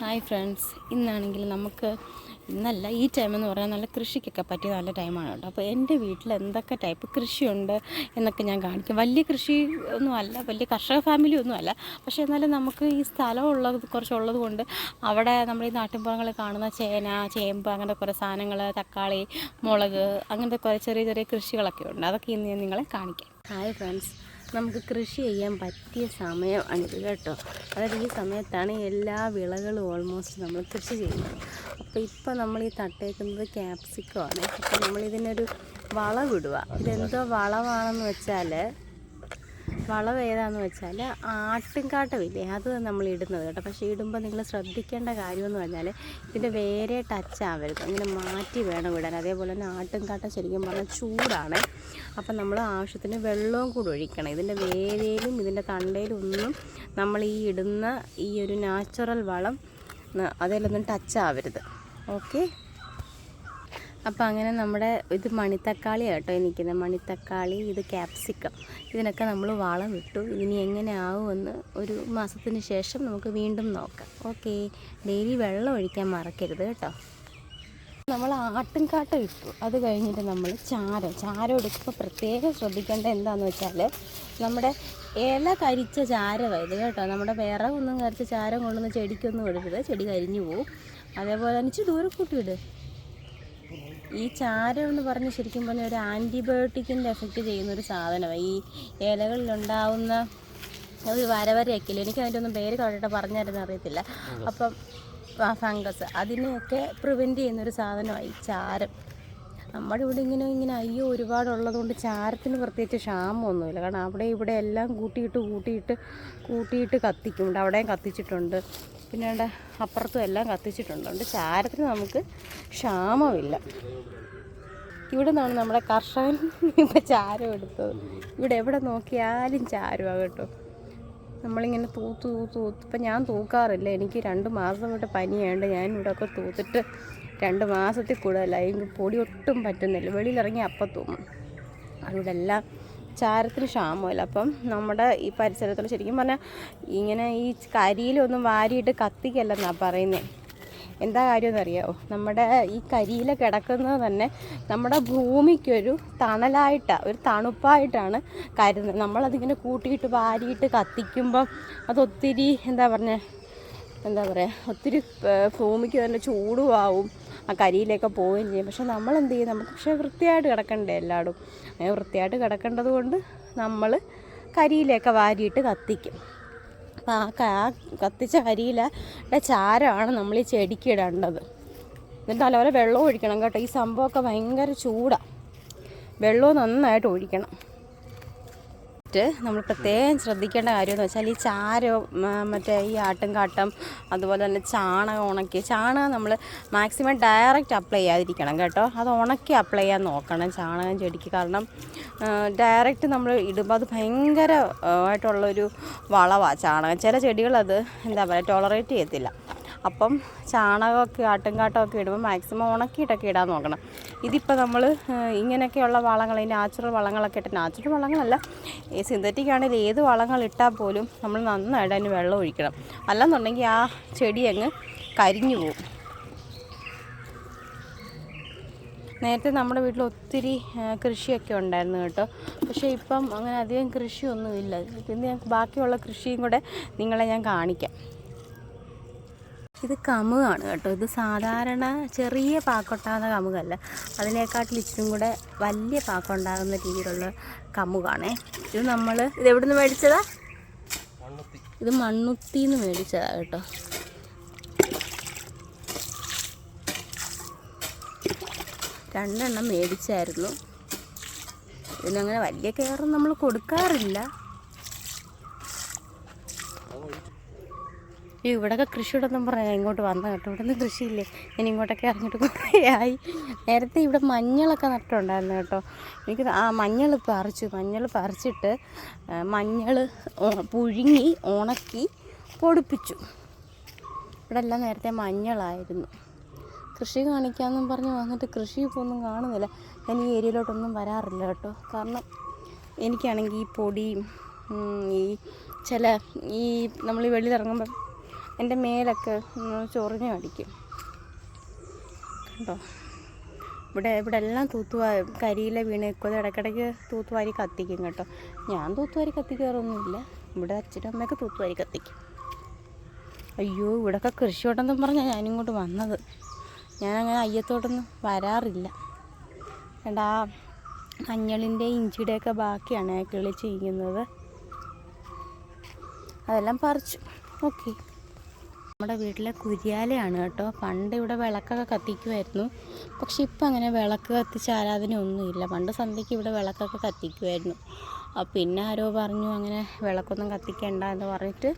Hi friends ഇന്നാണെങ്കിൽ നമുക്ക് ഇന്നല്ല ഈ ടൈം എന്ന് പറയാൻ നല്ല കൃഷിക്കൊക്കെ പറ്റിയ നല്ല ടൈമാണ് കേട്ടോ. അപ്പോൾ എന്റെ വീട്ടിൽ എന്തൊക്കെ ടൈപ്പ് കൃഷിയുണ്ട് എന്നൊക്കെ ഞാൻ കാണിക്കും. വലിയ കൃഷി ഒന്നും അല്ല വലിയ കർഷക ഫാമിലി ഒന്നും അല്ല. പക്ഷേ എന്നാലും നമുക്ക് ഈ സ്ഥലം ഉള്ളത് കുറച്ചുള്ളത് കൊണ്ട് അവിടെ നമ്മൾ ഈ നാട്ടിൻപുറങ്ങൾ കാണുന്ന ചേന ചേമ്പ് അങ്ങനത്തെ കുറേ സാധനങ്ങൾ തക്കാളി മുളക് അങ്ങനത്തെ കുറേ ചെറിയ ചെറിയ കൃഷികളൊക്കെ ഉണ്ട്. അതൊക്കെ ഇന്ന് ഞാൻ നിങ്ങളെ കാണിക്കാം. ഹായ് ഫ്രണ്ട്സ് നമുക്ക് കൃഷി ചെയ്യാൻ പറ്റിയ സമയമാണിത് കേട്ടോ. അതായത് ഈ സമയത്താണ് എല്ലാ വിളകളും ഓൾമോസ്റ്റ് നമ്മൾ കൃഷി ചെയ്യുന്നത്. അപ്പോൾ ഇപ്പോൾ നമ്മൾ ഈ തട്ടേക്കുന്നത് ക്യാപ്സിക്കോ ആണ്. അപ്പോൾ നമ്മളിതിനൊരു വളവിടുക ഇതെന്തോ വളമാണെന്ന് വെച്ചാൽ വളം ഏതാന്ന് വെച്ചാൽ ആട്ടിൻകാട്ടമില്ലേ? അത് നമ്മൾ ഇടുന്നത് കേട്ടോ. പക്ഷേ ഇടുമ്പോൾ നിങ്ങൾ ശ്രദ്ധിക്കേണ്ട കാര്യമെന്ന് പറഞ്ഞാൽ ഇതിന്റെ വേറെ ടച്ച് ആവരുത്. ഇങ്ങനെ മാറ്റി വേണം ഇടാൻ. അതേപോലെ തന്നെ ആട്ടിൻകാട്ടം ശരിക്കും പറഞ്ഞാൽ ചൂടാണ്. അപ്പം നമ്മൾ ആവശ്യത്തിന് വെള്ളവും കൂടി ഒഴിക്കണം. ഇതിന്റെ വേരയിലും ഇതിന്റെ തണ്ടയിലും ഒന്നും നമ്മൾ ഈ ഇടുന്ന ഈ ഒരു നാച്ചുറൽ വളം അതിലൊന്നും ടച്ച് ആവരുത്. ഓക്കെ അപ്പോൾ അങ്ങനെ നമ്മുടെ ഇത് മണിത്തക്കാളി കേട്ടോ എനിക്കുന്നത് മണിത്തക്കാളി ഇത് ക്യാപ്സിക്കം ഇതിനൊക്കെ നമ്മൾ വളം ഇട്ടു. ഇനി എങ്ങനെ ആവുമെന്ന് ഒരു മാസത്തിന് ശേഷം നമുക്ക് വീണ്ടും നോക്കാം. ഓക്കെ. ഡെയിലി വെള്ളം ഒഴിക്കാൻ മറക്കരുത് കേട്ടോ. നമ്മൾ ആട്ടും ആട്ടിൻകാട്ടം ഇട്ടു. അത് കഴിഞ്ഞിട്ട് നമ്മൾ ചാരം. ചാരം എടുക്കുമ്പോൾ പ്രത്യേകം ശ്രദ്ധിക്കേണ്ട എന്താണെന്ന് വെച്ചാൽ നമ്മുടെ ഇല കരിച്ച ചാരം ഇത് കേട്ടോ. നമ്മുടെ ഒന്നും കരിച്ച ചാരം കൊണ്ടുവന്ന് ചെടിക്കൊന്നും ഇടരുത്. ചെടി കരിഞ്ഞു പോവും. അതേപോലെ തന്നെ ഇച്ചിരി ദൂരെ കൂട്ടിയിട് ഈ ചാരം എന്ന് പറഞ്ഞ് ശരിക്കും പറഞ്ഞാൽ ഒരു ആന്റിബയോട്ടിക്കിന്റെ എഫക്റ്റ് ചെയ്യുന്ന ഒരു സാധനമാണ് ഈ ഇലകളിലുണ്ടാവുന്ന ഒരു വരവരയൊക്കെ ഇല്ലേ എനിക്ക് അതിന്റെ ഒന്നും പേര് കണ്ടിട്ട് പറഞ്ഞായിരുന്നു അറിയത്തില്ല. അപ്പം ഫംഗസ് അതിനെയൊക്കെ പ്രിവെന്റ് ചെയ്യുന്നൊരു സാധനമാണ് ഈ ചാരം. നമ്മുടെ ഇവിടെ ഇങ്ങനെ ഇങ്ങനെ അയ്യോ ഒരുപാടുള്ളത് കൊണ്ട് ചാരത്തിന് പ്രത്യേകിച്ച് ക്ഷാമമൊന്നുമില്ല. കാരണം അവിടെ ഇവിടെ എല്ലാം കൂട്ടിയിട്ട് കൂട്ടിയിട്ട് കൂട്ടിയിട്ട് കത്തിക്കും ഇവിടെ അവിടെയും കത്തിച്ചിട്ടുണ്ട്. പിന്നെ അവിടെ അപ്പുറത്തും എല്ലാം കത്തിച്ചിട്ടുണ്ട്. അതുകൊണ്ട് ചാരത്തിന് നമുക്ക് ക്ഷാമമില്ല. ഇവിടെ നിന്നാണ് നമ്മുടെ കർഷകൻ ഇപ്പം ചാരം എടുത്തത്. ഇവിടെ എവിടെ നോക്കിയാലും ചാരമാണ് കേട്ടോ. നമ്മളിങ്ങനെ തൂത്ത് തൂത്ത് തൂത്ത്. ഇപ്പം ഞാൻ തൂക്കാറില്ല. എനിക്ക് രണ്ട് മാസം തൊട്ട് പനിയായതുകൊണ്ട് ഞാൻ ഇവിടെ ഒക്കെ തൂത്തിട്ട് രണ്ട് മാസത്തിൽ കൂടുതലായി. പൊടി ഒട്ടും പറ്റുന്നില്ല. വെളിയിലിറങ്ങി അപ്പം തൂങ്ങും. അവിടെ എല്ലാം ചാരത്തിന് ക്ഷാമമില്ല. അപ്പം നമ്മുടെ ഈ പരിസരത്തിൽ ശരിക്കും പറഞ്ഞാൽ ഇങ്ങനെ ഈ കരിയിലൊന്നും വാരിയിട്ട് കത്തിക്കല്ലെന്നാണ് പറയുന്നത് എന്താ കാര്യമെന്ന് അറിയാമോ നമ്മുടെ ഈ കരിയില കിടക്കുന്നത് തന്നെ നമ്മുടെ ഭൂമിക്കൊരു തണലായിട്ടാണ് ഒരു തണുപ്പായിട്ടാണ് കരുതുന്നത്. നമ്മളതിങ്ങനെ കൂട്ടിയിട്ട് വാരിയിട്ട് കത്തിക്കുമ്പം അതൊത്തിരി എന്താ പറഞ്ഞ എന്താ പറയുക ഒത്തിരി ഭൂമിക്ക് തന്നെ ചൂടുമാവും ആ കരിയിലൊക്കെ പോവുകയും ചെയ്യും. പക്ഷെ നമ്മൾ എന്ത് ചെയ്യും? നമുക്ക് പക്ഷേ വൃത്തിയായിട്ട് കിടക്കണ്ടേ എല്ലായിടും അങ്ങനെ വൃത്തിയായിട്ട് കിടക്കേണ്ടത് കൊണ്ട് നമ്മൾ കരിയിലൊക്കെ വാരിയിട്ട് കത്തിക്കും. അപ്പോൾ ആ കത്തിച്ച കരിയിലെ ചാരമാണ് നമ്മൾ ഈ ചെടിക്ക് ഇടേണ്ടത്. എന്നിട്ട് നല്ലപോലെ വെള്ളം ഒഴിക്കണം കേട്ടോ. ഈ സംഭവമൊക്കെ ഭയങ്കര ചൂടാണ് വെള്ളവും നന്നായിട്ട് ഒഴിക്കണം. എന്നിട്ട് നമ്മൾ പ്രത്യേകം ശ്രദ്ധിക്കേണ്ട കാര്യം എന്ന് വെച്ചാൽ ഈ ചാരം മറ്റേ ഈ ആട്ടും കാട്ടം അതുപോലെ തന്നെ ചാണകം ഉണക്കി ചാണകം നമ്മൾ മാക്സിമം ഡയറക്റ്റ് അപ്ലൈ ചെയ്യാതിരിക്കണം കേട്ടോ. അത് ഉണക്കി അപ്ലൈ ചെയ്യാൻ നോക്കണം ചാണകം ചെടിക്ക്. കാരണം ഡയറക്റ്റ് നമ്മൾ ഇടുമ്പോൾ അത് ഭയങ്കര ആ, ആയിട്ടുള്ളൊരു വളവാണ് ചാണകം. ചില ചെടികളത് എന്താ പറയുക ടോളറേറ്റ് ചെയ്യത്തില്ല. അപ്പം ചാണകമൊക്കെ ആട്ടുംകാട്ടമൊക്കെ ഇടുമ്പോൾ മാക്സിമം ഉണക്കിയിട്ടൊക്കെ ഇടാൻ നോക്കണം. ഇതിപ്പോൾ നമ്മൾ ഇങ്ങനെയൊക്കെയുള്ള വളങ്ങൾ ഈ നാച്ചുറൽ വളങ്ങളൊക്കെ ഇട്ട് നാച്ചുറൽ വളങ്ങളല്ല ഈ സിന്തറ്റിക് ആണെങ്കിൽ ഏത് വളങ്ങൾ ഇട്ടാൽ പോലും നമ്മൾ നന്നായിട്ട് അതിന് വെള്ളം ഒഴിക്കണം. അല്ലെന്നുണ്ടെങ്കിൽ ആ ചെടി അങ്ങ് കരിഞ്ഞു പോകും നേരത്തെ നമ്മുടെ വീട്ടിൽ ഒത്തിരി കൃഷിയൊക്കെ ഉണ്ടായിരുന്നു കേട്ടോ. പക്ഷേ ഇപ്പം അങ്ങനെ അധികം കൃഷിയൊന്നുമില്ല. പിന്നെ ഞാൻ ബാക്കിയുള്ള കൃഷിയും കൂടെ നിങ്ങളെ ഞാൻ കാണിക്കാം. ഇത് കമുകാണ് കേട്ടോ. ഇത് സാധാരണ ചെറിയ പാക്കൊട്ടാകുന്ന കമുകല്ല. അതിനേക്കാട്ടിൽ ഇച്ചിരി കൂടെ വലിയ പാക്കുണ്ടാകുന്ന രീതിയിലുള്ള കമുകാണേ. ഇത് നമ്മൾ ഇത് എവിടെ നിന്ന് മേടിച്ചതാ ഇത് മണ്ണുത്തിന്ന് മേടിച്ചതാ കേട്ടോ. രണ്ടെണ്ണം മേടിച്ചായിരുന്നു. ഇതിനങ്ങനെ വലിയ കെയറും നമ്മൾ കൊടുക്കാറില്ല. ഈ ഇവിടെയൊക്കെ കൃഷിയോടൊന്നും പറയാം. ഇങ്ങോട്ട് വന്ന കേട്ടോ. ഇവിടെ നിന്ന് കൃഷിയില്ലേ? ഞാൻ ഇങ്ങോട്ടൊക്കെ ഇറങ്ങിയിട്ട് കുറേ ആയി നേരത്തെ ഇവിടെ മഞ്ഞളൊക്കെ നട്ടുണ്ടായിരുന്നു കേട്ടോ. എനിക്ക് ആ മഞ്ഞൾ പറിച്ചു. മഞ്ഞൾ പറിച്ചിട്ട് മഞ്ഞൾ പുഴുങ്ങി ഉണക്കി പൊടിപ്പിച്ചു. ഇവിടെ എല്ലാം നേരത്തെ മഞ്ഞളായിരുന്നു. കൃഷി കാണിക്കാമെന്നും പറഞ്ഞ് വന്നിട്ട് കൃഷി ഇപ്പോൾ ഒന്നും കാണുന്നില്ല. ഞാൻ ഈ ഏരിയയിലോട്ടൊന്നും വരാറില്ല കേട്ടോ. കാരണം എനിക്കാണെങ്കിൽ ഈ പൊടിയും ഈ ചില ഈ നമ്മൾ ഇറങ്ങുമ്പം എന്റെ മേലൊക്കെ ചൊറിഞ്ഞു അടിക്കും കണ്ടോ? ഇവിടെ ഇവിടെ എല്ലാം തൂത്തുവാ കരിയില വീണ് നിൽക്കുന്നത് ഇടയ്ക്കിടയ്ക്ക് തൂത്തുവാരി കത്തിക്കും കേട്ടോ. ഞാൻ തൂത്തുവാരി കത്തിക്കാറൊന്നുമില്ല. ഇവിടെ അച്ഛനും അമ്മയൊക്കെ തൂത്തുവാരി കത്തിക്കും. അയ്യോ ഇവിടെയൊക്കെ കൃഷിയോട്ടെന്നും പറഞ്ഞാൽ ഞാനിങ്ങോട്ട് വന്നത്. ഞാനങ്ങനെ അയ്യത്തോട്ടൊന്നും വരാറില്ല. എടാ മഞ്ഞളിന്റെ ഇഞ്ചിയുടെയൊക്കെ ബാക്കിയാണ് കിളി ചെയ്യുന്നത് അതെല്ലാം പറിച്ചു. ഓക്കെ. നമ്മുടെ വീട്ടിലെ കുരിയാലയാണ് കേട്ടോ. പണ്ട് ഇവിടെ വിളക്കൊക്കെ കത്തിക്കുമായിരുന്നു പക്ഷെ ഇപ്പം അങ്ങനെ വിളക്ക് കത്തിച്ച് ആരാധന ഒന്നുമില്ല പണ്ട് സന്ധ്യയ്ക്ക് ഇവിടെ വിളക്കൊക്കെ കത്തിക്കുമായിരുന്നു പിന്നെ ആരോ പറഞ്ഞു അങ്ങനെ വിളക്കൊന്നും കത്തിക്കണ്ട എന്ന് പറഞ്ഞിട്ട്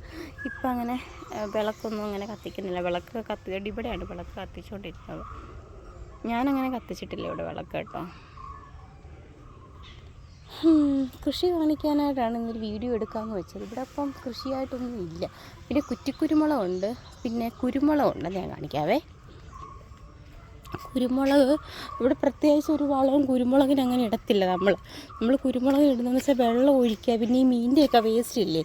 ഇപ്പം അങ്ങനെ വിളക്കൊന്നും അങ്ങനെ കത്തിക്കുന്നില്ല. വിളക്ക് കത്തി ഇവിടെയാണ് വിളക്ക് കത്തിച്ചുകൊണ്ടിരുന്നത്. ഞാനങ്ങനെ കത്തിച്ചിട്ടില്ല ഇവിടെ വിളക്ക് കേട്ടോ. കൃഷി കാണിക്കാനായിട്ടാണ് ഇന്നൊരു വീഡിയോ എടുക്കാമെന്ന് വെച്ചത്. ഇവിടെ അപ്പം കൃഷിയായിട്ടൊന്നും ഇല്ല. പിന്നെ കുറ്റിക്കുരുമുളകുണ്ട്. പിന്നെ കുരുമുളകുണ്ട് ഞാൻ കാണിക്കാവേ. കുരുമുളക് ഇവിടെ പ്രത്യേകിച്ച് ഒരു വളവും കുരുമുളകിന് അങ്ങനെ ഇടത്തില്ല നമ്മൾ നമ്മൾ കുരുമുളക് ഇടുന്നതെന്ന് വെച്ചാൽ വെള്ളം ഒഴിക്കുക. പിന്നെ ഈ മീനിന്റെയൊക്കെ വേസ്റ്റ് ഇല്ലേ?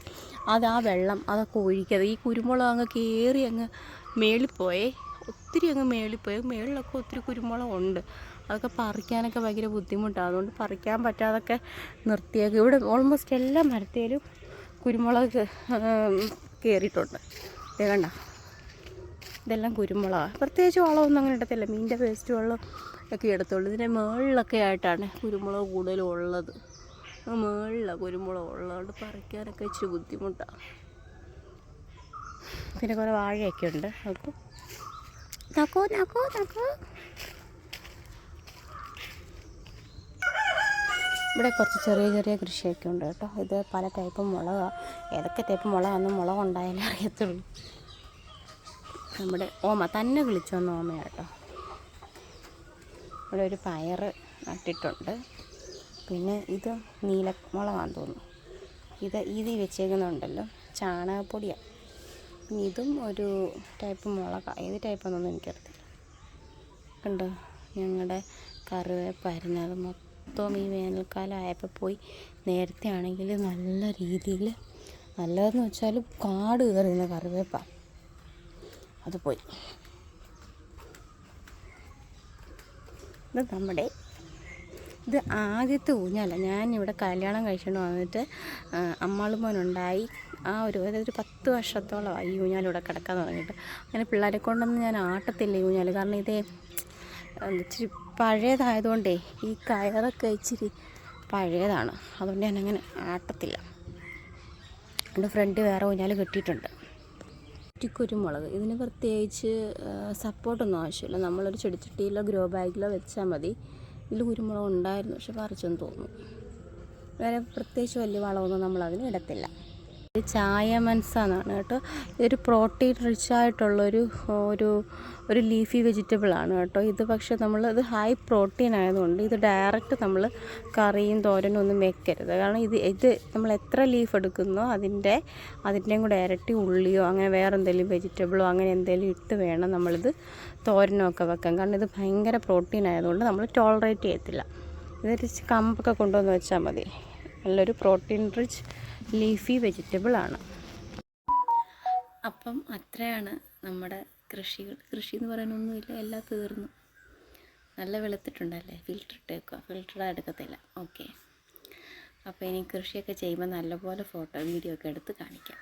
അത് ആ വെള്ളം അതൊക്കെ ഒഴിക്കുക ഈ കുരുമുളക് അങ്ങ് കയറി അങ്ങ് മേളിൽ പോയേ. ഒത്തിരി അങ്ങ് മേളിൽ പോയി. മേളിലൊക്കെ ഒത്തിരി കുരുമുളകുണ്ട്. അതൊക്കെ പറിക്കാനൊക്കെ ഭയങ്കര ബുദ്ധിമുട്ടാണ് അതുകൊണ്ട് പറിക്കാൻ പറ്റാതൊക്കെ നിർത്തിയേക്കും. ഇവിടെ ഓൾമോസ്റ്റ് എല്ലാ മരത്തേലും കുരുമുളക് കയറിയിട്ടുണ്ട് വേണ്ട ഇതെല്ലാം കുരുമുളകാണ് പ്രത്യേകിച്ച് വളമൊന്നും അങ്ങനെ ഇടത്തില്ല. മീനിന്റെ വേസ്റ്റ് വെള്ളം ഒക്കെ എടുത്തുള്ളൂ. ഇതിന്റെ മുകളിലൊക്കെ ആയിട്ടാണ് കുരുമുളക് കൂടുതലും ഉള്ളത് മുകളിലാണ് കുരുമുളക് ഉള്ളതുകൊണ്ട് പറിക്കാനൊക്കെ ഇച്ചിരി ബുദ്ധിമുട്ടാണ് പിന്നെ കുറേ വാഴയൊക്കെ ഉണ്ട്. നോക്കൂ. നോക്കൂ നോക്കൂ നോക്കൂ. ഇവിടെ കുറച്ച് ചെറിയ ചെറിയ കൃഷിയൊക്കെ ഉണ്ട് കേട്ടോ. ഇത് പല ടൈപ്പ് മുളകാണ് ഏതൊക്കെ ടൈപ്പ് മുളകാണെന്ന് മുളക് ഉണ്ടായാലേ അറിയത്തുള്ളൂ. നമ്മുടെ ഓമ തന്നെ വിളിച്ചു വന്ന ഓമയാണ് കേട്ടോ. ഇവിടെ ഒരു പയർ നട്ടിട്ടുണ്ട്. പിന്നെ ഇത് നീലമുളകാന്ന് തോന്നുന്നു. ഇത് ഇത് വെച്ചേക്കുന്നുണ്ടല്ലോ. ചാണകപ്പൊടിയാണ് ഇതും ഒരു ടൈപ്പ് മുളക. ഏത് ടൈപ്പാണെന്നൊന്നും എനിക്കറിയത്തില്ല. കണ്ടോ? ഞങ്ങളുടെ കറിവേപ്പായിരുന്നു അത് മൊത്തം ഈ വേനൽക്കാലം ആയപ്പോൾ പോയി നേരത്തെ ആണെങ്കിൽ നല്ല രീതിയിൽ നല്ലതെന്ന് വെച്ചാൽ കാട് കയറുന്ന കറിവേപ്പ. അത് പോയി. ഇത് നമ്മുടെ ഇത് ആദ്യത്തെ ഊഞ്ഞാല. ഇവിടെ കല്യാണം കഴിച്ചുകൊണ്ട് വന്നിട്ട് അമ്മാളുമോനുണ്ടായി ആ ഒരു അതായത് ഒരു പത്ത് വർഷത്തോളമായി ഊഞ്ഞാൽ ഇവിടെ കിടക്കാൻ തുടങ്ങിയിട്ട് അങ്ങനെ പിള്ളേരെ കൊണ്ടൊന്നും ഞാൻ ആട്ടത്തില്ല ഊഞ്ഞാൽ. കാരണം ഇതേ ഇച്ചിരി പഴയതായതുകൊണ്ടേ ഈ കയറൊക്കെ ഇച്ചിരി പഴയതാണ്. അതുകൊണ്ട് ഞാൻ അങ്ങനെ ആട്ടത്തില്ല. എന്റെ ഫ്രണ്ട് വേറെ ഊഞ്ഞാൽ കെട്ടിയിട്ടുണ്ട്. കുറ്റിക്കുരുമുളക്. ഇതിന് പ്രത്യേകിച്ച് സപ്പോർട്ടൊന്നും ആവശ്യമില്ല. നമ്മളൊരു ചെടിച്ചട്ടിയിലോ ഗ്രോ ബാഗിലോ വെച്ചാൽ മതി. ഇതിൽ കുരുമുളക് ഉണ്ടായിരുന്നു പക്ഷെ പറിച്ചെന്ന് തോന്നുന്നു. വേറെ പ്രത്യേകിച്ച് വലിയ വളമൊന്നും നമ്മൾ അതിന് ഇടത്തില്ല. ചായ മൻസാന്നാണ് കേട്ടോ. ഇതൊരു പ്രോട്ടീൻ റിച്ച് ആയിട്ടുള്ളൊരു ഒരു ഒരു ലീഫി വെജിറ്റബിളാണ് കേട്ടോ. ഇത് പക്ഷേ നമ്മൾ ഇത് ഹൈ പ്രോട്ടീൻ ആയതുകൊണ്ട് ഇത് ഡയറക്റ്റ് നമ്മൾ കറിയും തോരനും ഒന്നും വെക്കരുത്. കാരണം ഇത് ഇത് നമ്മൾ എത്ര ലീഫ് എടുക്കുന്നോ അതിന്റെ അതിന്റെയും കൂടെ ഇരട്ടി ഉള്ളിയോ അങ്ങനെ വേറെ എന്തെങ്കിലും വെജിറ്റബിളോ അങ്ങനെ എന്തെങ്കിലും ഇട്ട് വേണം നമ്മളിത് തോരനോ ഒക്കെ വെക്കാൻ. കാരണം ഇത് ഭയങ്കര പ്രോട്ടീൻ ആയതുകൊണ്ട് നമ്മൾ ടോളറേറ്റ് ചെയ്യത്തില്ല. ഇതൊരു കമ്പൊക്കെ കൊണ്ടുവന്ന് വെച്ചാൽ മതി. നല്ലൊരു പ്രോട്ടീൻ റിച്ച് ലീഫി വെജിറ്റബിൾ ആണ്. അപ്പം അത്രയാണ് നമ്മുടെ കൃഷികൾ. കൃഷി എന്ന് പറയാനൊന്നുമില്ല എല്ലാം തീർന്നു. നല്ല വെളുത്തിട്ടുണ്ടല്ലേ? ഫിൽറ്റർ ഇട്ടേക്കുക ഫിൽറ്റർ എടുക്കത്തില്ല. ഓക്കെ അപ്പോൾ ഇനി കൃഷിയൊക്കെ ചെയ്യുമ്പോൾ നല്ലപോലെ ഫോട്ടോ വീഡിയോ ഒക്കെ എടുത്ത് കാണിക്കാം.